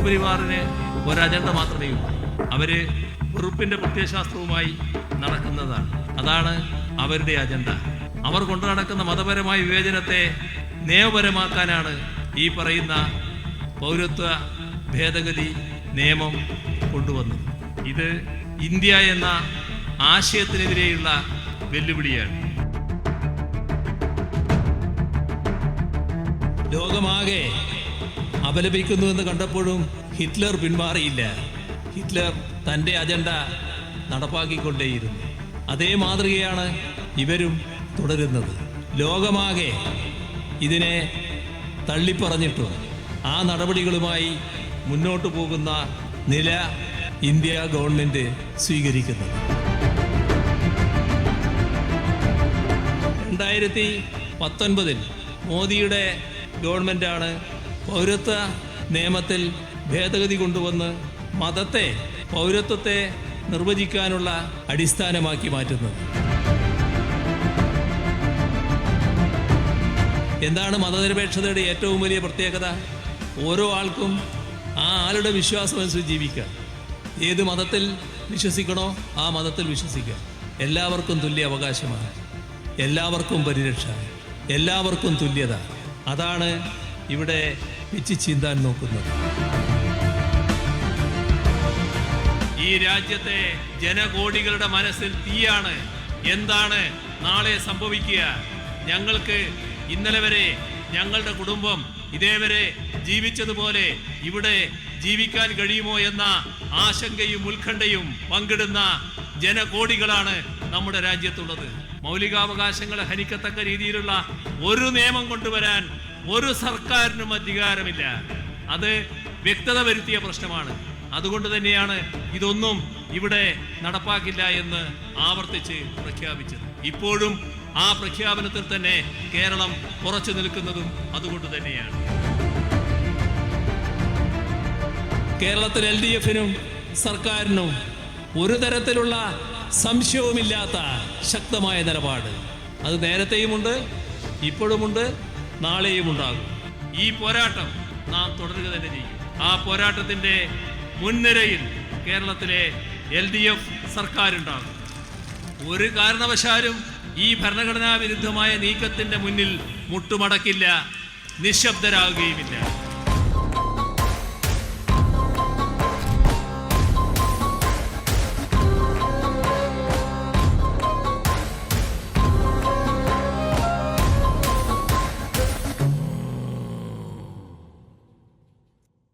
സംഘപരിവാറിന് ഒരു അജണ്ട മാത്രമേ ഉള്ളൂ. അവർ വെറുപ്പിന്റെ പ്രത്യയശാസ്ത്രവുമായി നടക്കുന്നതാണ്. അതാണ് അവരുടെ അജണ്ട. അവർ കൊണ്ടു നടക്കുന്ന മതപരമായ വിവേചനത്തെ നിയമപരമാക്കാനാണ് ഈ പറയുന്ന പൗരത്വ ഭേദഗതി നിയമം കൊണ്ടുവന്നത്. ഇത് ഇന്ത്യ എന്ന ആശയത്തിനെതിരെയുള്ള വെല്ലുവിളിയാണ്. ലോകമാകെ അപലപിക്കുന്നു എന്ന് കണ്ടപ്പോഴും ഹിറ്റ്ലർ പിന്മാറിയില്ല. ഹിറ്റ്ലർ തന്റെ അജണ്ട നടപ്പാക്കിക്കൊണ്ടേയിരുന്നു. അതേ മാതൃകയാണ് ഇവരും തുടരുന്നത്. ലോകമാകെ ഇതിനെ തള്ളിപ്പറഞ്ഞിട്ടും ആ നടപടികളുമായി മുന്നോട്ടു പോകുന്ന നില ഇന്ത്യ ഗവൺമെന്റ് സ്വീകരിക്കുന്നത്. രണ്ടായിരത്തി പത്തൊൻപതിൽ മോദിയുടെ ഗവൺമെന്റാണ് പൗരത്വ നിയമത്തിൽ ഭേദഗതി കൊണ്ടുവന്ന് മതത്തെ പൗരത്വത്തെ നിർവചിക്കാനുള്ള അടിസ്ഥാനമാക്കി മാറ്റുന്നത്. എന്താണ് മതനിരപേക്ഷതയുടെ ഏറ്റവും വലിയ പ്രത്യേകത? ഓരോ ആൾക്കും ആ ആളുടെ വിശ്വാസം അനുസരിച്ച് ജീവിക്കാം ഏത് മതത്തിൽ വിശ്വസിക്കണോ ആ മതത്തിൽ വിശ്വസിക്കുക. എല്ലാവർക്കും തുല്യ അവകാശമാണ്. എല്ലാവർക്കും പരിരക്ഷ. എല്ലാവർക്കും തുല്യത. അതാണ് ഇവിടെ വെച്ച് ചീന്താൻ നോക്കുന്നത്. ഈ രാജ്യത്തെ ജനകോടികളുടെ മനസ്സിൽ തീയാണ്. എന്താണ് നാളെ സംഭവിക്കുക? ഞങ്ങൾക്ക് ഇന്നലെ വരെ ഞങ്ങളുടെ കുടുംബം ഇതേവരെ ജീവിച്ചതുപോലെ ഇവിടെ ജീവിക്കാൻ കഴിയുമോ എന്ന ആശങ്കയും ഉത്കണ്ഠയും പങ്കിടുന്ന ജനകോടികളാണ് നമ്മുടെ രാജ്യത്തുള്ളത്. മൗലികാവകാശങ്ങളെ ഹനിക്കത്തക്ക രീതിയിലുള്ള ഒരു നിയമം കൊണ്ടുവരാൻ ഒരു സർക്കാരിനും അധികാരമില്ല. അത് വ്യക്തത വരുത്തിയ പ്രശ്നമാണ്. അതുകൊണ്ട് തന്നെയാണ് ഇതൊന്നും ഇവിടെ നടപ്പാക്കില്ല എന്ന് ആവർത്തിച്ച് പ്രഖ്യാപിച്ചത്. ഇപ്പോഴും ആ പ്രഖ്യാപനത്തിൽ തന്നെ കേരളം കുറച്ചു നിൽക്കുന്നതും അതുകൊണ്ട് തന്നെയാണ്. കേരളത്തിൽ എൽ ഡി എഫിനും സർക്കാരിനും ഒരു തരത്തിലുള്ള സംശയവുമില്ലാത്ത ശക്തമായ നിലപാട്. അത് നേരത്തെയുമുണ്ട് ഇപ്പോഴുമുണ്ട്. നാളെയും ഉണ്ടാകും. ഈ പോരാട്ടം നാം തുടരുക തന്നെ ചെയ്യും. ആ പോരാട്ടത്തിന്റെ മുൻനിരയിൽ കേരളത്തിലെ എൽ ഡി എഫ് സർക്കാരുണ്ടാകും. ഒരു കാരണവശാലും ഈ ഭരണഘടനാ വിരുദ്ധമായ നീക്കത്തിന്റെ മുന്നിൽ മുട്ടുമടക്കില്ല നിശബ്ദരാകുകയുമില്ല.